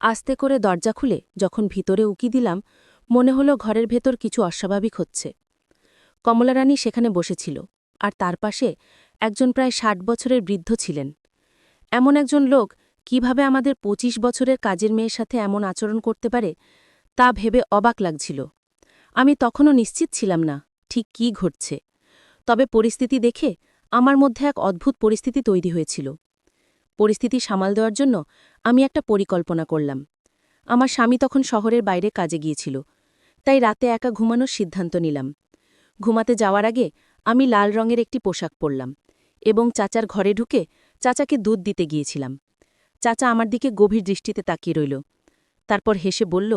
আস্তে করে দরজা খুলে যখন ভিতরে উকি দিলাম, মনে হলো ঘরের ভেতর কিছু অস্বাভাবিক হচ্ছে। কমলারানী সেখানে বসেছিল, আর তার পাশে একজন প্রায় ষাট বছরের বৃদ্ধ ছিলেন। এমন একজন লোক কীভাবে আমাদের ২৫ বছরের কাজের মেয়ের সাথে এমন আচরণ করতে পারে, তা ভেবে অবাক লাগছিল। আমি তখনও নিশ্চিত ছিলাম না, ঠিক কি ঘটছে। তবে পরিস্থিতি দেখে আমার মধ্যে এক অদ্ভুত পরিস্থিতি তৈরি হয়েছিল। পরিস্থিতি সামাল দেওয়ার জন্য আমি একটা পরিকল্পনা করলাম। আমার স্বামী তখন শহরের বাইরে কাজে গিয়েছিল, তাই রাতে একা ঘুমানোর সিদ্ধান্ত নিলাম। ঘুমাতে যাওয়ার আগে আমি লাল রঙের একটি পোশাক পরলাম এবং চাচার ঘরে ঢুকে চাচাকে দুধ দিতে গিয়েছিলাম। চাচা আমার দিকে গভীর দৃষ্টিতে তাকিয়ে রইল। তারপর হেসে বলল,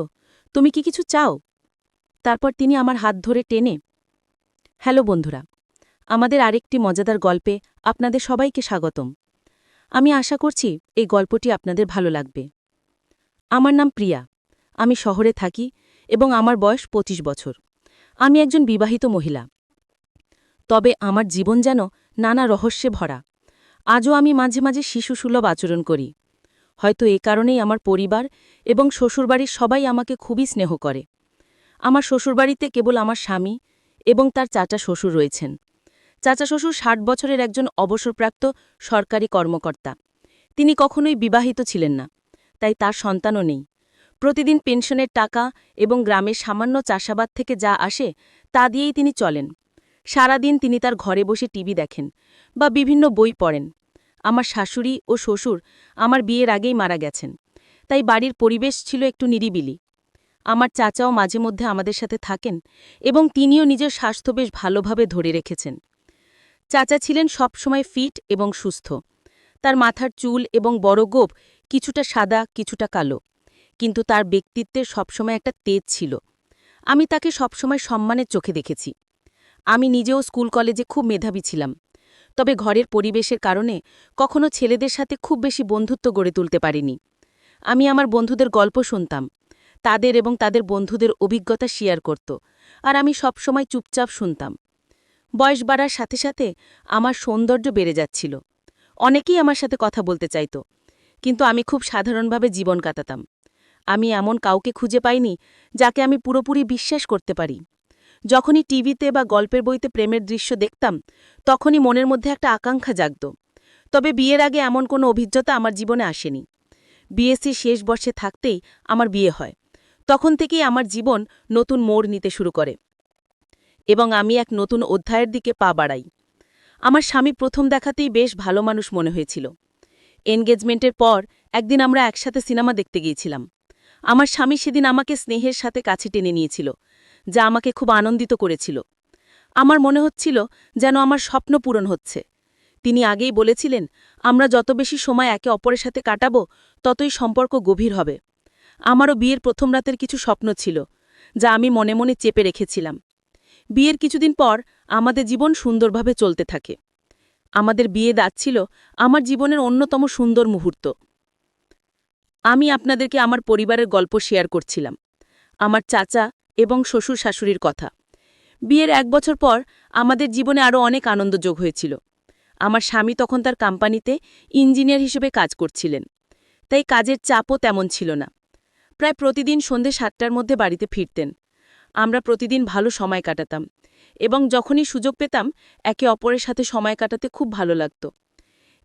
তুমি কি কিছু চাও? তারপর তিনি আমার হাত ধরে টেনে, হ্যালো বন্ধুরা, আমাদের আরেকটি মজাদার গল্পে আপনাদের সবাইকে স্বাগতম। আমি আশা করছি এই গল্পটি আপনাদের ভালো লাগবে। আমার নাম প্রিয়া। আমি শহরে থাকি এবং আমার বয়স ২৫ বছর। আমি একজন বিবাহিত মহিলা। তবে আমার জীবন যেন নানা রহস্যে ভরা। আজও আমি মাঝে মাঝে শিশুসুলভ আচরণ করি। হয়তো এ কারণেই আমার পরিবার এবং শ্বশুরবাড়ির সবাই আমাকে খুবই স্নেহ করে। আমার শ্বশুরবাড়িতে কেবল আমার স্বামী এবং তার চাচা শ্বশুর রয়েছেন। চাচা শ্বশুর ষাট বছরের একজন অবসরপ্রাপ্ত সরকারি কর্মকর্তা। তিনি কখনোই বিবাহিত ছিলেন না, তাই তার সন্তানও নেই। প্রতিদিন পেনশনের টাকা এবং গ্রামের সামান্য চাষাবাদ থেকে যা আসে, তা দিয়েই তিনি চলেন। সারাদিন তিনি তার ঘরে বসে টিভি দেখেন বা বিভিন্ন বই পড়েন। আমার শাশুড়ি ও শ্বশুর আমার বিয়ের আগেই মারা গেছেন, তাই বাড়ির পরিবেশ ছিল একটু নিরিবিলি। আমার চাচাও মাঝে মধ্যে আমাদের সাথে থাকেন এবং তিনিও নিজের স্বাস্থ্য বেশ ভালোভাবে ধরে রেখেছেন। চাচা ছিলেন সবসময় ফিট এবং সুস্থ। তার মাথার চুল এবং বড় গোপ কিছুটা সাদা, কিছুটা কালো। কিন্তু তার ব্যক্তিত্বের সবসময় একটা তেজ ছিল। আমি তাকে সবসময় সম্মানের চোখে দেখেছি। আমি নিজেও স্কুল কলেজে খুব মেধাবী ছিলাম। তবে ঘরের পরিবেশের কারণে কখনো ছেলেদের সাথে খুব বেশি বন্ধুত্ব গড়ে তুলতে পারিনি। আমি আমার বন্ধুদের গল্প শুনতাম। তাদের এবং তাদের বন্ধুদের অভিজ্ঞতা শেয়ার করত। আর আমি সবসময় চুপচাপ শুনতাম। বয়স বাড়ার সাথে সাথে আমার সৌন্দর্য বেড়ে যাচ্ছিল। অনেকেই আমার সাথে কথা বলতে চাইত, কিন্তু আমি খুব সাধারণভাবে জীবন কাটাতাম। আমি এমন কাউকে খুঁজে পাইনি যাকে আমি পুরোপুরি বিশ্বাস করতে পারি। যখনই টিভিতে বা গল্পের বইতে প্রেমের দৃশ্য দেখতাম, তখনই মনের মধ্যে একটা আকাঙ্ক্ষা জাগত। তবে বিয়ের আগে এমন কোনো অভিজ্ঞতা আমার জীবনে আসেনি। বিএসসি শেষ বর্ষে থাকতেই আমার বিয়ে হয়। তখন থেকেই আমার জীবন নতুন মোড় নিতে শুরু করে। এবং আমি এক নতুন অধ্যায়ের দিকে পা বাড়াই। আমার স্বামী প্রথম দেখাতেই বেশ ভালো মানুষ মনে হয়েছিল। এনগেজমেন্টের পর একদিন আমরা একসাথে সিনেমা দেখতে গিয়েছিলাম। আমার স্বামী সেদিন আমাকে স্নেহের সাথে কাছে টেনে নিয়েছিল, যা আমাকে খুব আনন্দিত করেছিল। আমার মনে হচ্ছিল যেন আমার স্বপ্ন পূরণ হচ্ছে। তিনি আগেই বলেছিলেন, আমরা যত বেশি সময় একে অপরের সাথে কাটাবো, ততই সম্পর্ক গভীর হবে। আমারও বিয়ের প্রথম রাতের কিছু স্বপ্ন ছিল, যা আমি মনে মনে চেপে রেখেছিলাম। বিয়ের কিছুদিন পর আমাদের জীবন সুন্দরভাবে চলতে থাকে। আমাদের বিয়ে যাচ্ছিল আমার জীবনের অন্যতম সুন্দর মুহূর্ত। আমি আপনাদেরকে আমার পরিবারের গল্প শেয়ার করছিলাম, আমার চাচা এবং শ্বশুর শাশুড়ির কথা। বিয়ের এক বছর পর আমাদের জীবনে আরও অনেক আনন্দ যোগ হয়েছিল। আমার স্বামী তখন তার কোম্পানিতে ইঞ্জিনিয়ার হিসেবে কাজ করছিলেন, তাই কাজের চাপও তেমন ছিল না। প্রায় প্রতিদিন সন্ধে সাতটার মধ্যে বাড়িতে ফিরতেন। আমরা প্রতিদিন ভালো সময় কাটাতাম। এবং যখনই সুযোগ পেতাম, একে অপরের সাথে সময় কাটাতে খুব ভালো লাগত।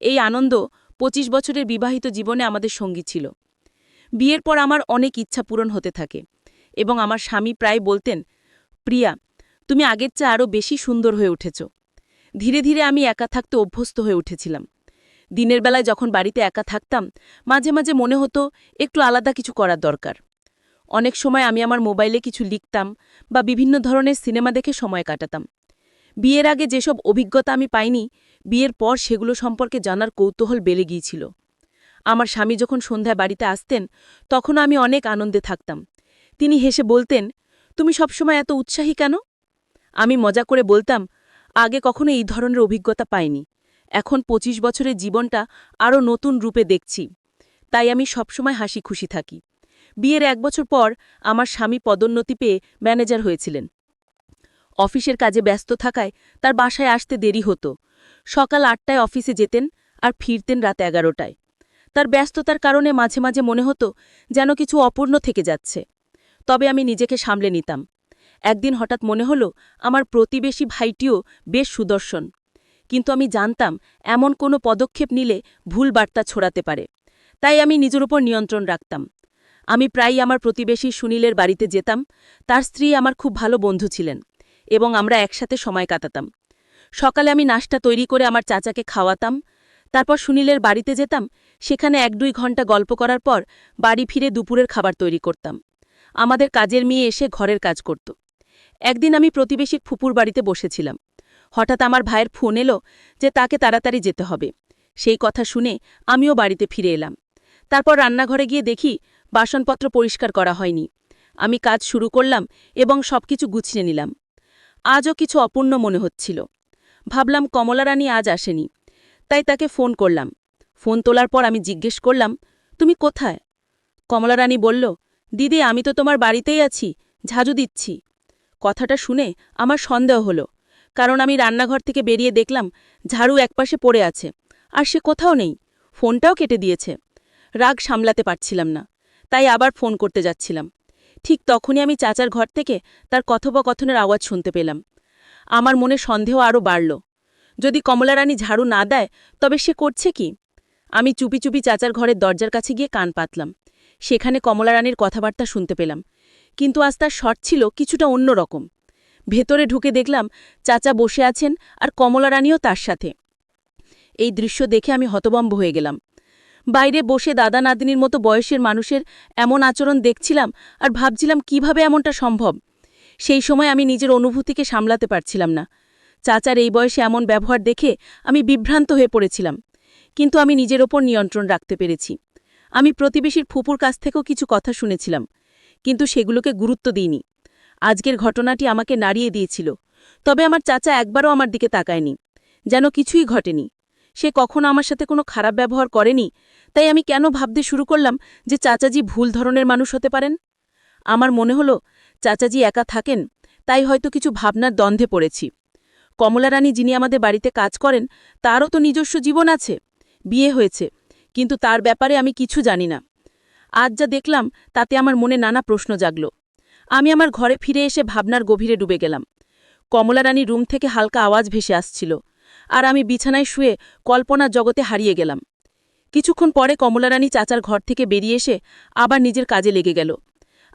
এই আনন্দ ২৫ বছরের বিবাহিত জীবনে আমাদের সঙ্গী ছিল। বিয়ের পর আমার অনেক ইচ্ছা পূরণ হতে থাকে এবং আমার স্বামী প্রায় বলতেন, প্রিয়া, তুমি আগের চেয়ে আরও বেশি সুন্দর হয়ে উঠেছ। ধীরে ধীরে আমি একা থাকতে অভ্যস্ত হয়ে উঠেছিলাম। দিনের বেলায় যখন বাড়িতে একা থাকতাম, মাঝে মাঝে মনে হতো একটু আলাদা কিছু করার দরকার। অনেক সময় আমি আমার মোবাইলে কিছু লিখতাম বা বিভিন্ন ধরনের সিনেমা দেখে সময় কাটাতাম। বিয়ের আগে যেসব অভিজ্ঞতা আমি পাইনি, বিয়ের পর সেগুলো সম্পর্কে জানার কৌতূহল বেড়ে গিয়েছিল। আমার স্বামী যখন সন্ধ্যায় বাড়িতে আসতেন, তখন আমি অনেক আনন্দে থাকতাম। তিনি হেসে বলতেন, তুমি সবসময় এত উৎসাহী কেন? আমি মজা করে বলতাম, আগে কখনো এই ধরনের অভিজ্ঞতা পাইনি। এখন ২৫ বছরের জীবনটা আরও নতুন রূপে দেখছি। তাই আমি সবসময় হাসি খুশি থাকি। বিয়ের এক বছর পর আমার স্বামী পদোন্নতি পেয়ে ম্যানেজার হয়েছিলেন। অফিসের কাজে ব্যস্ত থাকায় তার বাসায় আসতে দেরি হতো। সকাল আটটায় অফিসে যেতেন আর ফিরতেন রাত এগারোটায়। তার ব্যস্ততার কারণে মাঝে মাঝে মনে হতো যেন কিছু অপূর্ণ থেকে যাচ্ছে। তবে আমি নিজেকে সামলে নিতাম। একদিন হঠাৎ মনে হলো আমার প্রতিবেশী ভাইটিও বেশ সুদর্শন। কিন্তু আমি জানতাম এমন কোনো পদক্ষেপ নিলে ভুল বার্তা ছড়াতে পারে। তাই আমি নিজের ওপর নিয়ন্ত্রণ রাখতাম। আমি প্রায়ই আমার প্রতিবেশী সুনীলের বাড়িতে যেতাম, তার স্ত্রী আমার খুব ভালো বন্ধু ছিলেন এবং আমরা একসাথে সময় কাটাতাম। সকালে আমি নাশটা তৈরি করে আমার চাচাকে খাওয়াতাম, তারপর সুনীলের বাড়িতে যেতাম, সেখানে এক দুই ঘণ্টা গল্প করার পর বাড়ি ফিরে দুপুরের খাবার তৈরি করতাম। আমাদের কাজের মেয়ে এসে ঘরের কাজ করত। একদিন আমি প্রতিবেশী ফুপুর বাড়িতে বসেছিলাম। হঠাৎ আমার ভাইয়ের ফোন এলো যে তাকে তাড়াতাড়ি যেতে হবে। সেই কথা শুনে আমিও বাড়িতে ফিরে এলাম। তারপর রান্নাঘরে গিয়ে দেখি বাসনপত্র পরিষ্কার করা হয়নি। আমি কাজ শুরু করলাম এবং সবকিছু গুছিয়ে নিলাম। আজও কিছু অপূর্ণ মনে হচ্ছিল। ভাবলাম কমলারানী আজ আসেনি, তাই তাকে ফোন করলাম। ফোন তোলার পর আমি জিজ্ঞেস করলাম, তুমি কোথায়? কমলারানী বলল, দিদি, আমি তো তোমার বাড়িতেই আছি, ঝাঁঝু দিচ্ছি। কথাটা শুনে আমার সন্দেহ হলো, কারণ আমি রান্নাঘর থেকে বেরিয়ে দেখলাম ঝাড়ু একপাশে পড়ে আছে, আর সে কোথাও নেই, ফোনটাও কেটে দিয়েছে। রাগ সামলাতে পারছিলাম না। তাই আবার ফোন করতে যাচ্ছিলাম। ঠিক তখনই আমি চাচার ঘর থেকে তার কথোপকথনের আওয়াজ শুনতে পেলাম। আমার মনে সন্দেহ আরও বাড়ল। যদি কমলারানী ঝাড়ু না দেয়, তবে সে করছে কি? আমি চুপি চুপি চাচার ঘরের দরজার কাছে গিয়ে কান পাতলাম। সেখানে কমলারানীর কথাবার্তা শুনতে পেলাম। কিন্তু আজ তার শট ছিল কিছুটা অন্যরকম ভেতরে ঢুকে দেখলাম চাচা বসে আছেন আর কমলারানীও তার সাথে। এই দৃশ্য দেখে আমি হতবম্ব হয়ে গেলাম। বাইরে বসে দাদা নাদিনীর মতো বয়সের মানুষের এমন আচরণ দেখছিলাম আর ভাবছিলাম কীভাবে এমনটা সম্ভব। সেই সময় আমি নিজের অনুভূতিকে সামলাতে পারছিলাম না। চাচার এই বয়সে এমন ব্যবহার দেখে আমি বিভ্রান্ত হয়ে পড়েছিলাম। কিন্তু আমি নিজের ওপর নিয়ন্ত্রণ রাখতে পেরেছি। আমি প্রতিবেশীর ফুপুর কাছ থেকেও কিছু কথা শুনেছিলাম, কিন্তু সেগুলোকে গুরুত্ব দিইনি। আজকের ঘটনাটি আমাকে নাড়িয়ে দিয়েছিল, তবে আমার চাচা একবারও আমার দিকে তাকায়নি, যেন কিছুই ঘটেনি। সে কখনো আমার সাথে কোনো খারাপ ব্যবহার করেনি, তাই আমি কেন ভাবতে শুরু করলাম যে চাচাজি ভুল ধরনের মানুষ হতে পারেন? আমার মনে হলো, চাচাজি একা থাকেন, তাই হয়তো কিছু ভাবনার দ্বন্দ্বে পড়েছি। কমলারানী যিনি আমাদের বাড়িতে কাজ করেন, তারও তো নিজস্ব জীবন আছে, বিয়ে হয়েছে, কিন্তু তার ব্যাপারে আমি কিছু জানি না। আজ যা দেখলাম, তাতে আমার মনে নানা প্রশ্ন জাগল। আমি আমার ঘরে ফিরে এসে ভাবনার গভীরে ডুবে গেলাম। কমলারানী রুম থেকে হালকা আওয়াজ ভেসে আসছিল। আর আমি বিছানায় শুয়ে কল্পনার জগতে হারিয়ে গেলাম। কিছুক্ষণ পরে কমলারানী চাচার ঘর থেকে বেরিয়ে এসে আবার নিজের কাজে লেগে গেল।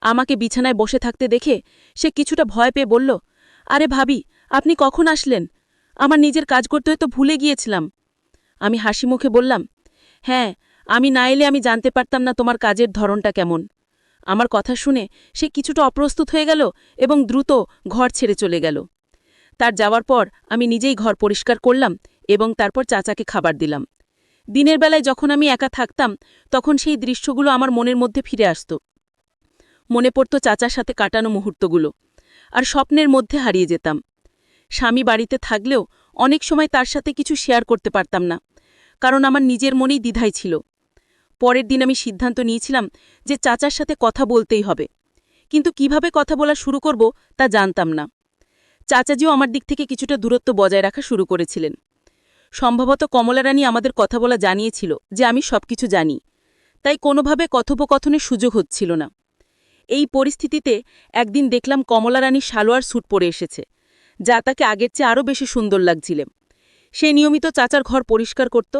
আমাকে বিছানায় বসে থাকতে দেখে সে কিছুটা ভয় পেয়ে বলল, আরে ভাবি, আপনি কখন আসলেন? আমার নিজের কাজ করতে হয়তো ভুলে গিয়েছিলাম। আমি হাসি মুখে বললাম হ্যাঁ আমি না এলে আমি জানতে পারতাম না তোমার কাজের ধরনটা কেমন। আমার কথা শুনে সে কিছুটা অপ্রস্তুত হয়ে গেল এবং দ্রুত ঘর ছেড়ে চলে গেল। তার যাওয়ার পর আমি নিজেই ঘর পরিষ্কার করলাম এবং তারপর চাচাকে খাবার দিলাম। দিনের বেলায় যখন আমি একা থাকতাম, তখন সেই দৃশ্যগুলো আমার মনের মধ্যে ফিরে আসত। মনে পড়ত চাচার সাথে কাটানো মুহূর্তগুলো, আর স্বপ্নের মধ্যে হারিয়ে যেতাম। স্বামী বাড়িতে থাকলেও অনেক সময় তার সাথে কিছু শেয়ার করতে পারতাম না, কারণ আমার নিজের মনেই দ্বিধাই ছিল। পরের দিন আমি সিদ্ধান্ত নিয়েছিলাম যে চাচার সাথে কথা বলতেই হবে, কিন্তু কীভাবে কথা বলা শুরু করব তা জানতাম না। চাচাজিও আমার দিক থেকে কিছুটা দূরত্ব বজায় রাখা শুরু করেছিলেন। সম্ভবত কমলারানী আমাদের কথা বলা জানিয়েছিল যে আমি সবকিছু জানি। তাই কোনোভাবে কথোপকথনের সুযোগ হচ্ছিল না। এই পরিস্থিতিতে একদিন দেখলাম কমলারানী সালোয়ার স্যুট পরে এসেছে, যা তাকে আগের চেয়ে আরও বেশি সুন্দর লাগছিল সে নিয়মিত চাচার ঘর পরিষ্কার করত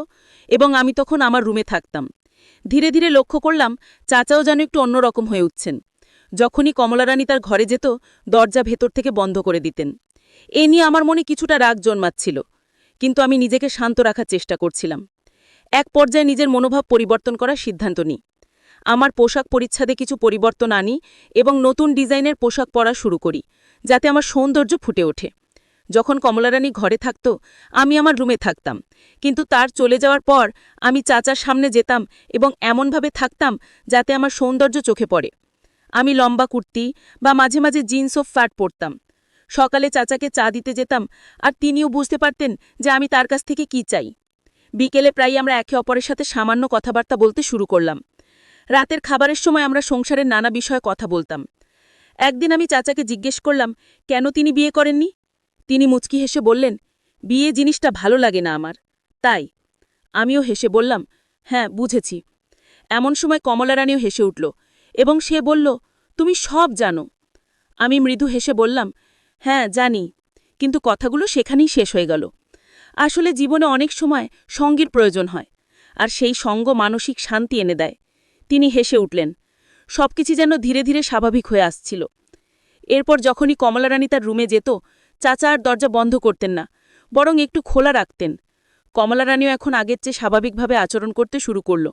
এবং আমি তখন আমার রুমে থাকতাম। ধীরে ধীরে লক্ষ্য করলাম চাচাও যেন একটু অন্যরকম হয়ে উঠছেন। যখনই কমলারানী তার ঘরে যেত, দরজা ভেতর থেকে বন্ধ করে দিতেন। এ নিয়ে আমার মনে কিছুটা রাগ জন্মাচ্ছিল, কিন্তু আমি নিজেকে শান্ত রাখার চেষ্টা করছিলাম। এক পর্যায়ে নিজের মনোভাব পরিবর্তন করার সিদ্ধান্ত নিই। আমার পোশাক পরিচ্ছদে কিছু পরিবর্তন আনি এবং নতুন ডিজাইনের পোশাক পরা শুরু করি, যাতে আমার সৌন্দর্য ফুটে ওঠে। যখন কমলারানী ঘরে থাকত, আমি আমার রুমে থাকতাম, কিন্তু তার চলে যাওয়ার পর আমি চাচার সামনে যেতাম এবং এমনভাবে থাকতাম যাতে আমার সৌন্দর্য চোখে পড়ে। আমি লম্বা কুর্তি বা মাঝে মাঝে জিন্স ও ফ্যাট পরতাম। সকালে চাচাকে চা দিতে যেতাম আর তিনিও বুঝতে পারতেন যে আমি তার কাছ থেকে কি চাই। বিকেলে প্রায় আমরা একে অপরের সাথে সামান্য কথাবার্তা বলতে শুরু করলাম। রাতের খাবারের সময় আমরা সংসারের নানা বিষয়ে কথা বলতাম। একদিন আমি চাচাকে জিজ্ঞেস করলাম, কেন তিনি বিয়ে করেননি? তিনি মুচকি হেসে বললেন, বিয়ে জিনিসটা ভালো লাগে না আমার। তাই? আমিও হেসে বললাম হ্যাঁ বুঝেছি। এমন সময় কমলারানীও হেসে উঠল এবং সে বলল, তুমি সব জানো। আমি মৃদু হেসে বললাম হ্যাঁ জানি, কিন্তু কথাগুলো সেখানেই শেষ হয়ে গেল। আসলে জীবনে অনেক সময় সঙ্গীর প্রয়োজন হয়, আর সেই সঙ্গ মানসিক শান্তি এনে দেয়। তিনি হেসে উঠলেন, সবকিছু যেন ধীরে ধীরে স্বাভাবিক হয়ে আসছিল। এরপর যখনই কমলারানী তার রুমে যেত, চাচা আর দরজা বন্ধ করতেন না, বরং একটু খোলা রাখতেন। কমলারানীও এখন আগের চেয়ে স্বাভাবিকভাবে আচরণ করতে শুরু করল।